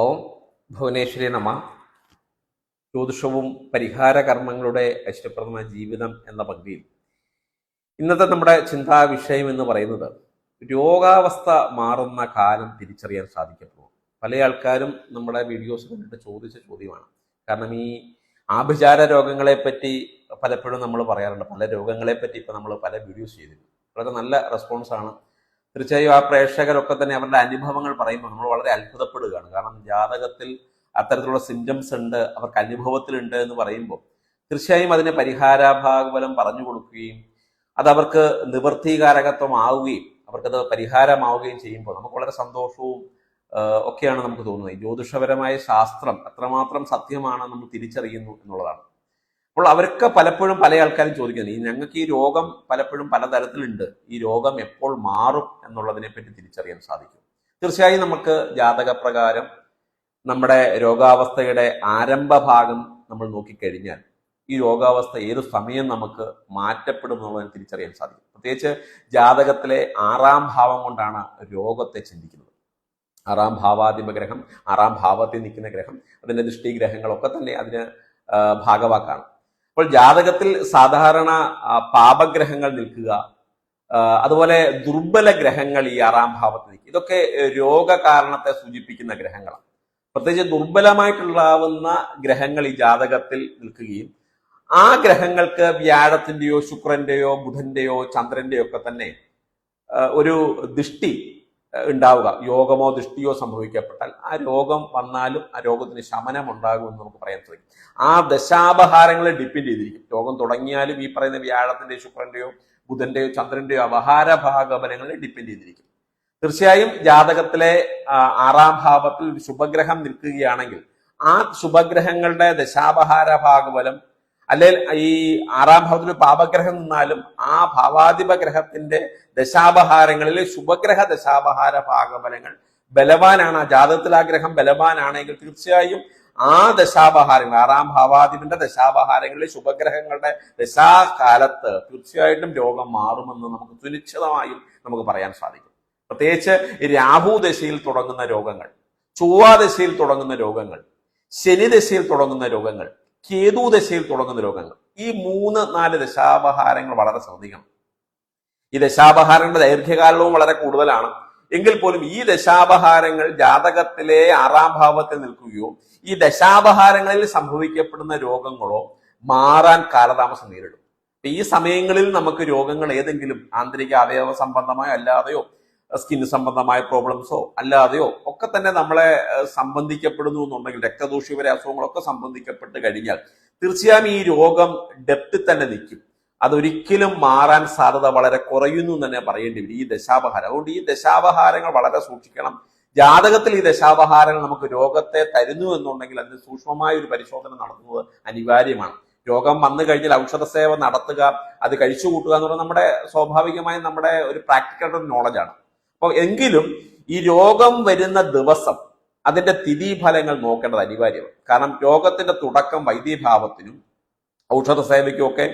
ഓം ഭുവനേശ്വരി നമ. ജ്യോതിഷവും പരിഹാര കർമ്മങ്ങളുടെ ജീവിതം എന്ന പകുതിയിൽ. ഇന്നത്തെ നമ്മുടെ ചിന്താ വിഷയം എന്ന് പറയുന്നത് രോഗാവസ്ഥ മാറുന്ന കാലം തിരിച്ചറിയാൻ സാധിക്കപ്പെടുന്നു. പല ആൾക്കാരും നമ്മുടെ വീഡിയോസ് കണ്ടിട്ട് ചോദിച്ച ചോദ്യമാണ്. കാരണം ഈ ആഭിചാര രോഗങ്ങളെ പറ്റി പലപ്പോഴും നമ്മൾ പറയാറുണ്ട്. പല രോഗങ്ങളെ പറ്റി ഇപ്പം നമ്മൾ പല വീഡിയോസ് ചെയ്തിട്ടുണ്ട്. വളരെ നല്ല റെസ്പോൺസാണ് തീർച്ചയായും ആ പ്രേക്ഷകരൊക്കെ തന്നെ അവരുടെ അനുഭവങ്ങൾ പറയുമ്പോൾ നമ്മൾ വളരെ അത്ഭുതപ്പെടുകയാണ്. കാരണം ജാതകത്തിൽ അത്തരത്തിലുള്ള സിംറ്റംസ് ഉണ്ട് അവർക്ക് അനുഭവത്തിലുണ്ട് എന്ന് പറയുമ്പോൾ തീർച്ചയായും അതിന് പരിഹാരാഭാഗബലം പറഞ്ഞു കൊടുക്കുകയും അത് അവർക്ക് നിവൃത്തികാരകത്വമാവുകയും അവർക്കത് പരിഹാരമാവുകയും ചെയ്യുമ്പോൾ നമുക്ക് വളരെ സന്തോഷവും ഒക്കെയാണ് നമുക്ക് തോന്നുന്നത്. ജ്യോതിഷപരമായ ശാസ്ത്രം അത്രമാത്രം സത്യമാണ് നമ്മൾ തിരിച്ചറിയുന്നു എന്നുള്ളതാണ്. അപ്പോൾ അവർക്ക് പലപ്പോഴും പല ആൾക്കാരും ചോദിക്കുന്നത് ഈ ഞങ്ങൾക്ക് ഈ രോഗം പലപ്പോഴും പലതരത്തിലുണ്ട്. ഈ രോഗം എപ്പോൾ മാറും എന്നുള്ളതിനെ പറ്റി തിരിച്ചറിയാൻ സാധിക്കും. തീർച്ചയായും നമുക്ക് ജാതകപ്രകാരം നമ്മുടെ രോഗാവസ്ഥയുടെ ആരംഭ ഭാഗം നമ്മൾ നോക്കിക്കഴിഞ്ഞാൽ ഈ രോഗാവസ്ഥ ഏത് സമയം നമുക്ക് മാറ്റപ്പെടും എന്നുള്ളതിനെ തിരിച്ചറിയാൻ സാധിക്കും. പ്രത്യേകിച്ച് ജാതകത്തിലെ ആറാം ഭാവം കൊണ്ടാണ് രോഗത്തെ ചിന്തിക്കുന്നത്. ആറാം ഭാവാധിപ ഗ്രഹം ആറാം ഭാവത്തിൽ നിൽക്കുന്ന ഗ്രഹം അതിന്റെ ദൃഷ്ടി ഗ്രഹങ്ങളൊക്കെ തന്നെ അതിന് ഭാഗവാക്കാണ്. അപ്പോൾ ജാതകത്തിൽ സാധാരണ പാപഗ്രഹങ്ങൾ നിൽക്കുക അതുപോലെ ദുർബല ഗ്രഹങ്ങൾ ഈ ആറാം ഭാവത്തിൽ നിൽക്കുക. ഇതൊക്കെ രോഗകാരണത്തെ സൂചിപ്പിക്കുന്ന ഗ്രഹങ്ങളാണ്. പ്രത്യേകിച്ച് ദുർബലമായിട്ടുള്ളാവുന്ന ഗ്രഹങ്ങൾ ഈ ജാതകത്തിൽ നിൽക്കുകയും ആ ഗ്രഹങ്ങൾക്ക് വ്യാഴത്തിന്റെയോ ശുക്രന്റെയോ ബുധന്റെയോ ചന്ദ്രന്റെയോ ഒക്കെ തന്നെ ഒരു ദൃഷ്ടി ഉണ്ടാവുക. യോഗമോ ദൃഷ്ടിയോ സംഭവിക്കപ്പെട്ടാൽ ആ രോഗം വന്നാലും ആ രോഗത്തിന് ശമനം ഉണ്ടാകുമെന്ന് നമുക്ക് പറയാൻ സാധിക്കും. ആ ദശാപഹാരങ്ങളെ ഡിപ്പെൻഡ് ചെയ്തിരിക്കും. രോഗം തുടങ്ങിയാലും ഈ പറയുന്ന വ്യാഴത്തിന്റെ ശുക്രന്റെയോ ബുധന്റെയോ ചന്ദ്രന്റെയോ അപഹാര ഭാഗബലങ്ങളെ ഡിപ്പെൻഡ് ചെയ്തിരിക്കും. തീർച്ചയായും ജാതകത്തിലെ ആറാം ഭാവത്തിൽ ഒരു ശുഭഗ്രഹം നിൽക്കുകയാണെങ്കിൽ ആ ശുഭഗ്രഹങ്ങളുടെ ദശാപഹാര ഭാഗബലം അല്ലെങ്കിൽ ഈ ആറാം ഭാവത്തിൽ പാപഗ്രഹം നിന്നാലും ആ ഭാവാധിപ ഗ്രഹത്തിന്റെ ദശാപഹാരങ്ങളിൽ ശുഭഗ്രഹ ദശാപഹാര ഭാഗഫലങ്ങൾ. ബലവാനാണ് ആ ജാതകത്തിൽ ആ ഗ്രഹം ബലവാനാണെങ്കിൽ തീർച്ചയായും ആ ദശാപഹാരങ്ങൾ ആറാം ഭാവാധിപന്റെ ദശാപഹാരങ്ങളിൽ ശുഭഗ്രഹങ്ങളുടെ ദശാകാലത്ത് തീർച്ചയായിട്ടും രോഗം മാറുമെന്ന് നമുക്ക് സുനിശ്ചിതമായും നമുക്ക് പറയാൻ സാധിക്കും. പ്രത്യേകിച്ച് രാഹു ദശയിൽ തുടങ്ങുന്ന രോഗങ്ങൾ ചൊവ്വാദശയിൽ തുടങ്ങുന്ന രോഗങ്ങൾ ശനി ദശയിൽ തുടങ്ങുന്ന രോഗങ്ങൾ കേതു ദശയിൽ തുടങ്ങുന്ന രോഗങ്ങൾ. ഈ മൂന്ന് നാല് ദശാപഹാരങ്ങൾ വളരെ ശ്രദ്ധിക്കണം. ഈ ദശാപഹാരങ്ങളുടെ ദൈർഘ്യകാലവും വളരെ കൂടുതലാണ്. എങ്കിൽ പോലും ഈ ദശാപഹാരങ്ങൾ ജാതകത്തിലെ ആറാം ഭാവത്തിൽ നിൽക്കുകയോ ഈ ദശാപഹാരങ്ങളിൽ സംഭവിക്കപ്പെടുന്ന രോഗങ്ങളോ മാറാൻ കാലതാമസം നേരിടും. ഈ സമയങ്ങളിൽ നമുക്ക് രോഗങ്ങൾ ഏതെങ്കിലും ആന്തരിക അവയവ സംബന്ധമായോ അല്ലാതെയോ സ്കിൻ സംബന്ധമായ പ്രോബ്ലംസോ അല്ലാതെയോ ഒക്കെ തന്നെ നമ്മളെ സംബന്ധിക്കപ്പെടുന്നു എന്നുണ്ടെങ്കിൽ രക്തദൂഷ്യപര അസുഖങ്ങളൊക്കെ സംബന്ധിക്കപ്പെട്ട് കഴിഞ്ഞാൽ തീർച്ചയായും ഈ രോഗം ഡെപ്തിൽ തന്നെ നിൽക്കും. അതൊരിക്കലും മാറാൻ സാധ്യത വളരെ കുറയുന്നു തന്നെ പറയേണ്ടി വരും. ഈ ദശാപഹാരം. അതുകൊണ്ട് ഈ ദശാപഹാരങ്ങൾ വളരെ സൂക്ഷിക്കണം. ജാതകത്തിൽ ഈ ദശാപഹാരങ്ങൾ നമുക്ക് രോഗത്തെ തരുന്നു എന്നുണ്ടെങ്കിൽ അതിന് സൂക്ഷ്മമായ ഒരു പരിശോധന നടത്തുന്നത് അനിവാര്യമാണ്. രോഗം വന്നു കഴിഞ്ഞാൽ ഔഷധ സേവ നടത്തുക അത് കഴിച്ചു കൂട്ടുക എന്ന് പറയുന്നത് നമ്മുടെ സ്വാഭാവികമായും നമ്മുടെ ഒരു പ്രാക്ടിക്കൽ നോളജാണ് അപ്പോൾ എങ്കിലും ഈ രോഗം വരുന്ന ദിവസം അതിന്റെ തിഥിഫലങ്ങൾ നോക്കേണ്ടത് അനിവാര്യമാണ്. കാരണം രോഗത്തിന്റെ തുടക്കം വൈദ്യഭാവത്തിനും ഔഷധ സേവയ്ക്കും ഒക്കെ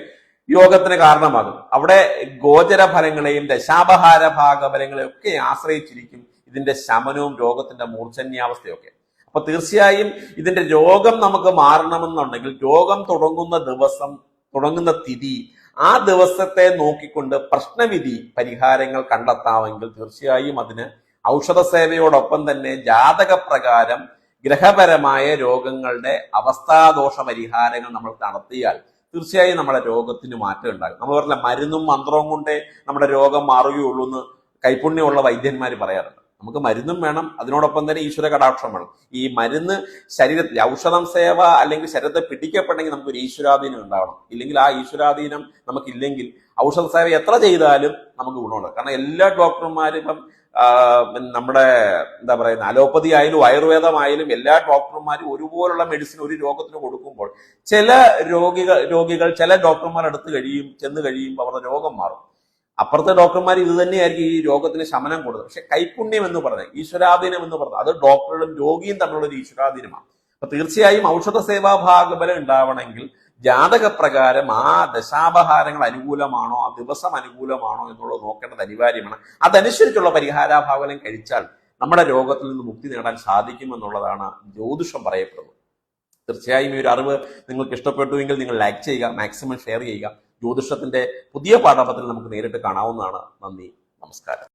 യോഗത്തിന് കാരണമാകും. അവിടെ ഗോചര ഫലങ്ങളെയും ദശാപഹാര ഭാഗഫലങ്ങളെയും ഒക്കെ ആശ്രയിച്ചിരിക്കും ഇതിന്റെ ശമനവും രോഗത്തിന്റെ മൂർച്ഛന്യാവസ്ഥയൊക്കെ. അപ്പൊ തീർച്ചയായും ഇതിന്റെ രോഗം നമുക്ക് മാറണമെന്നുണ്ടെങ്കിൽ രോഗം തുടങ്ങുന്ന ദിവസം തുടങ്ങുന്ന തിഥി ആ ദിവസത്തെ നോക്കിക്കൊണ്ട് പ്രശ്നവിധി പരിഹാരങ്ങൾ കണ്ടെത്താമെങ്കിൽ തീർച്ചയായും അതിന് ഔഷധ സേവയോടൊപ്പം തന്നെ ജാതകപ്രകാരം ഗ്രഹപരമായ രോഗങ്ങളുടെ അവസ്ഥാദോഷ പരിഹാരങ്ങൾ നമ്മൾ നടത്തിയാൽ തീർച്ചയായും നമ്മുടെ രോഗത്തിന് മാറ്റം ഉണ്ടാകും. നമ്മൾ പറഞ്ഞ മരുന്നും മന്ത്രവും കൊണ്ടേ നമ്മുടെ രോഗം മാറുകയുള്ളൂ എന്ന് കൈപുണ്യമുള്ള വൈദ്യന്മാർ പറയാറുണ്ട്. നമുക്ക് മരുന്നും വേണം അതിനോടൊപ്പം തന്നെ ഈശ്വര കടാക്ഷം വേണം. ഈ മരുന്ന് ശരീരത്തിൽ ഔഷധം സേവ അല്ലെങ്കിൽ ശരീരത്തെ പിടിക്കപ്പെടണമെങ്കിൽ നമുക്ക് ഒരു ഈശ്വരാധീനം ഉണ്ടാവണം. ഇല്ലെങ്കിൽ ആ ഈശ്വരാധീനം നമുക്കില്ലെങ്കിൽ ഔഷധ സേവ എത്ര ചെയ്താലും നമുക്ക് ഗുണമുണ്ട്. കാരണം എല്ലാ ഡോക്ടർമാരും ഇപ്പം നമ്മുടെ എന്താ പറയുന്ന അലോപ്പതി ആയാലും ആയുർവേദമായാലും എല്ലാ ഡോക്ടർമാരും ഒരുപോലുള്ള മെഡിസിൻ ഒരു രോഗത്തിന് കൊടുക്കുമ്പോൾ ചില രോഗികൾ രോഗികൾ ചില ഡോക്ടർമാർ അടുത്ത് കഴിയും ചെന്ന് കഴിയുമ്പോൾ അവരുടെ രോഗം മാറും. അപ്പുറത്തെ ഡോക്ടർമാർ ഇത് തന്നെയായിരിക്കും ഈ രോഗത്തിന് ശമനം കൊടുത്തത്. പക്ഷെ കൈപുണ്യം എന്ന് പറഞ്ഞത് ഈശ്വരാധീനം എന്ന് പറഞ്ഞത് അത് ഡോക്ടറും രോഗിയും തമ്മിലുള്ള ഒരു ഈശ്വരാധീനമാണ്. അപ്പൊ തീർച്ചയായും ഔഷധ സേവാ ഭാഗബലം ഉണ്ടാവണമെങ്കിൽ ജാതകപ്രകാരം ആ ദശാപഹാരങ്ങൾ അനുകൂലമാണോ ആ ദിവസം അനുകൂലമാണോ എന്നുള്ളത് നോക്കേണ്ടത് അനിവാര്യമാണ്. അതനുസരിച്ചുള്ള പരിഹാരാഭാവനം കഴിച്ചാൽ നമ്മുടെ രോഗത്തിൽ നിന്ന് മുക്തി നേടാൻ സാധിക്കുമെന്നുള്ളതാണ് ജ്യോതിഷം പറയപ്പെടുന്നത്. തീർച്ചയായും ഈ ഒരു അറിവ് നിങ്ങൾക്ക് ഇഷ്ടപ്പെട്ടുവെങ്കിൽ നിങ്ങൾ ലൈക്ക് ചെയ്യുക മാക്സിമം ഷെയർ ചെയ്യുക. ജ്യോതിഷത്തിന്റെ പുതിയ പാഠപത്തിൽ നമുക്ക് നേരിട്ട് കാണാവുന്നതാണ്. നന്ദി നമസ്കാരം.